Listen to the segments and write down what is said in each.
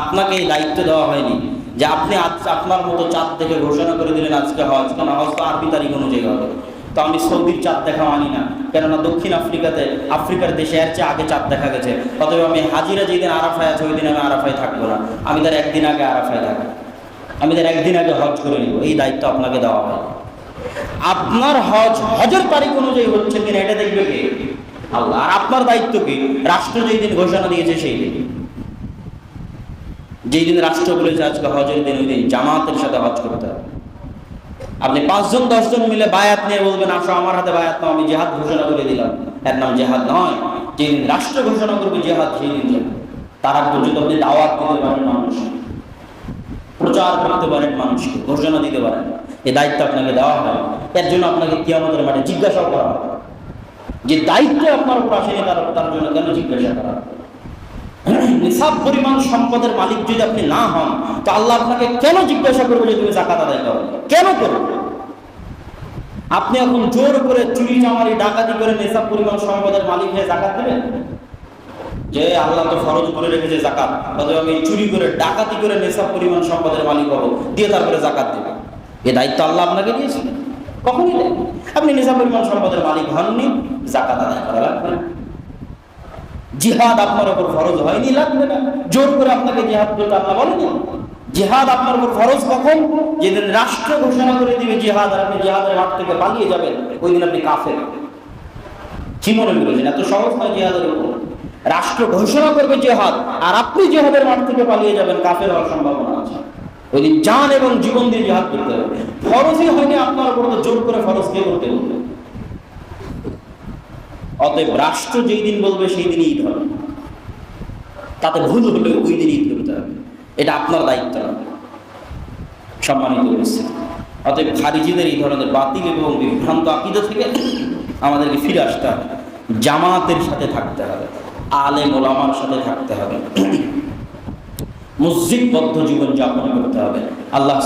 আপনাকে এই দায়িত্ব দেওয়া হয়নি যে আপনি আপনার মতো চাঁদ দেখে ঘোষণা করে দিলেন আজকে হজ। কেন হজ তো আরবি তারিখ অনুযায়ী হবে। তো আমি সৌদির চাঁদ দেখা মানি না। কেননা দক্ষিণ আফ্রিকাতে, আফ্রিকার দেশে এর চেয়ে আগে চাঁদ দেখা গেছে। অতএব আমি হাজিরা যেদিন আরাফায় আছে ওই দিন আমি আরাফায় থাকব না। আমি তার একদিন আগে আরাফায় থাকব। আমি তার একদিন আগে হজ করে নিব। এই দায়িত্ব আপনাকে দেওয়া হয় আপনার হজ হজের তারিখ অনুযায়ী হচ্ছে কিনা, এটা দেখবে কে? আল্লাহ। আর আপনার দায়িত্ব কি? রাষ্ট্র যেই দিন ঘোষণা দিয়েছে সেই দিন। যেই দিন রাষ্ট্র বলেছে আজকে হজের দিন, ওই দিন জামাতের সাথে হজ করতে হবে। আপনি পাঁচজন, দশজন মিলে বায়াত নিয়ে বলবেন, আসো আমার হাতে বায়াত নাও, আমি জেহাদ ঘোষণা করে দিলাম। এর নাম জেহাদ নয়। যেদিন রাষ্ট্র ঘোষণা করবে, জেহাদ সেই দিন। তার পর্যন্ত আপনি দাওয়াত দিতে পারেন মানুষ। প্রচার করতে পারেন মানুষকে ঘোষণা দিতে পারেন। এই দায়িত্ব আপনাকে দেওয়া হয় এর জন্য আপনাকে কিয়ামতের মাঠে জিজ্ঞাসাও করা হবে। যে দায়িত্ব আপনার উপর আসেনি, তার তার জন্য কেন জিজ্ঞাসা করা? নিসাব পরিমাণ সম্পদের মালিক যদি আপনি না হন, তো আল্লাহ আপনাকে কেন জিজ্ঞাসা করবে যে তুমি জাকাত আদায় করো? কেন করবে? আপনি এখন জোর করে চুরি চামারি, ডাকাতি করে নিসাব পরিমাণ সম্পদের মালিক হয়ে জাকাত দেবেন? যে আল্লাহ তো ফরজ করে রেখেছে জাকাত অথবা আমি চুরি করে, ডাকাতি করে নেশাব পরিমাণ সম্পদের মালিক হব, দিয়ে তারপরে জাকাত দেবে। এ দায়িত্ব আল্লাহ আপনাকে দিয়েছিল কখনই দেয় আপনি নেশা পরিমাণ সম্পদের মালিক হননি জাকাত আদায় করা লাগবে না। জিহাদ আপনার উপর ফরজ হয়নি, লাগবে না। জোর করে আপনাকে জিহাদ করতে আল্লাহ বলেনি? জিহাদ আপনার উপর ফরজ কখন? যেদিন রাষ্ট্র ঘোষণা করে দিবে জিহাদ, আর আপনি জিহাদের মাঠ থেকে পালিয়ে যাবেন, ওই দিন আপনি কাফের। মনে করেছেন? এত সহজ নয় জিহাদের উপর। রাষ্ট্র ঘোষণা করবে জেহাদ, আর আপনি জেহাদের মাঠ থেকে পালিয়ে যাবেন, কাফের হওয়ার সম্ভাবনা আছে। ওই দিন জান এবং জীবন দিয়ে জেহাদ করতে হবে। ফরজই হয়নি আপনার উপর জোর করে ফরজ কে করতে। বলবে অতএব রাষ্ট্র যেই দিন বলবে, সেই দিনই ঈদ হবে। তাতে ভুল হলে ওই দিন ঈদ করতে হবে। এটা আপনার দায়িত্ব না। সম্মানিত হয়েছে অতএব খারিজিদের এই ধরনের বাতিল এবং বিভ্রান্ত আকিদা থেকে আমাদেরকে ফিরে আসতে হবে। জামাতের সাথে থাকতে হবে। আলে মোলামার সাথে থাকতে হবে। মসজিদবদ্ধ জীবন যাপন করতে হবে। আল্লাহ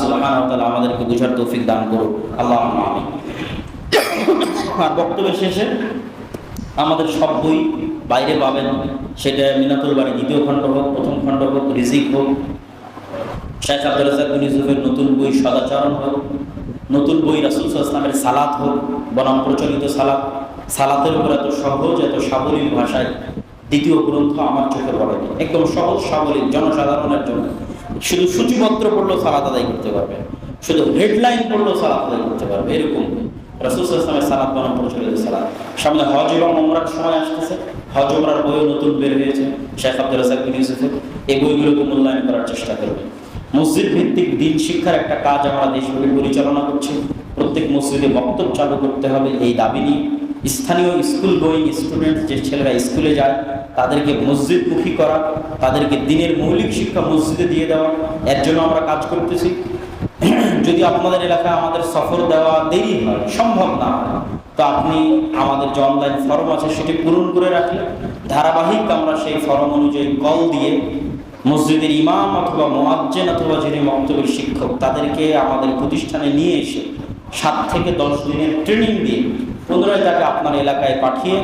তাআলা আমাদেরকে বুঝার তৌফিক দান করুক। আল্লাহ আর বক্তব্যের শেষে আমাদের সব বই বাইরে পাবেন। সেটা মিনাতুল বাড়ি দ্বিতীয় খণ্ড হোক, প্রথম খণ্ড হোক, রিজিক হোক। শেখ আব্দুল রাজাক বিন ইউসুফের নতুন বই সদাচরণ হোক। নতুন বই রাসুল ইসলামের সালাত হোক। বনাম প্রচলিত সালাত। সালাতের উপর এত সহজ, এত সাবলীল ভাষায় দ্বিতীয় গ্রন্থ আমার চোখে পড়েনি একদম সহজ, সাবলীল, জনসাধারণের জন্য। শুধু সূচিপত্র পড়লেও সালাত আদায় করতে পারবে। শুধু হেডলাইন পড়লেও সালাত আদায় করতে পারবে। এরকম। রাসুল ইসলামের সালাত বনাম প্রচলিত সালাত। সামনে হজ এবং ওমরার সময় আসতেছে। হজ ওমরার বইও নতুন বের হয়েছে। শেখ আব্দুল রাজাক বিন ইউসুফের এই বইগুলোকে মূল্যায়ন করার চেষ্টা করবে। মসজিদ ভিত্তিক দিন শিক্ষার একটা কাজ আমরা দেশব্যাপী পরিচালনা করছি। প্রত্যেক মসজিদে বক্তব্য চালু করতে হবে। এই দাবি নিয়ে স্থানীয় স্কুল গোয়িং স্টুডেন্ট যে ছেলেরা স্কুলে যায়, তাদেরকে মসজিদমুখী করা, তাদেরকে দিনের মৌলিক শিক্ষা মসজিদে দিয়ে দেওয়া, এর জন্য আমরা কাজ করতেছি। যদি আপনাদের এলাকায় আমাদের সফর দেওয়া দেরি হয়, সম্ভব না তো আপনি আমাদের যে অনলাইন ফর্ম আছে সেটি পূরণ করে রাখলে, ধারাবাহিক আমরা সেই ফর্ম অনুযায়ী কল দিয়ে মসজিদের ইমাম অথবা মোয়াজ্জেন অথবা যিনি মক্তবের শিক্ষক, তাদেরকে আমাদের প্রতিষ্ঠানে নিয়ে এসে সাত থেকে দশ দিনের ট্রেনিং দিয়ে পুনরায় তাকে আপনার এলাকায় পাঠিয়ে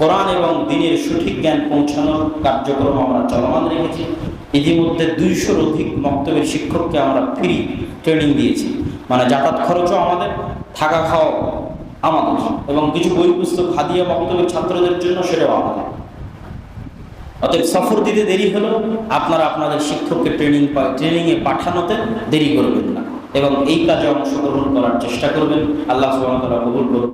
কোরআন এবং দিনের সঠিক জ্ঞান পৌঁছানোর কার্যক্রম আমরা চলমান রেখেছি। ইতিমধ্যে দুইশোর অধিক মক্তবের শিক্ষককে আমরা ফ্রি ট্রেনিং দিয়েছি। মানে যাতায়াত খরচও আমাদের, থাকা খাওয়া আমাদের এবং কিছু বই পুস্তক হাদিয়া মক্তবের ছাত্রদের জন্য সেটাও আমাদের। অতএব সফর দিতে দেরি হলো আপনারা আপনাদের শিক্ষককে ট্রেনিং ট্রেনিংয়ে পাঠানোতে দেরি করবেন না। এবং এই কাজে অংশগ্রহণ করার চেষ্টা করবেন। আল্লাহ সুবাহ কবুল করুন।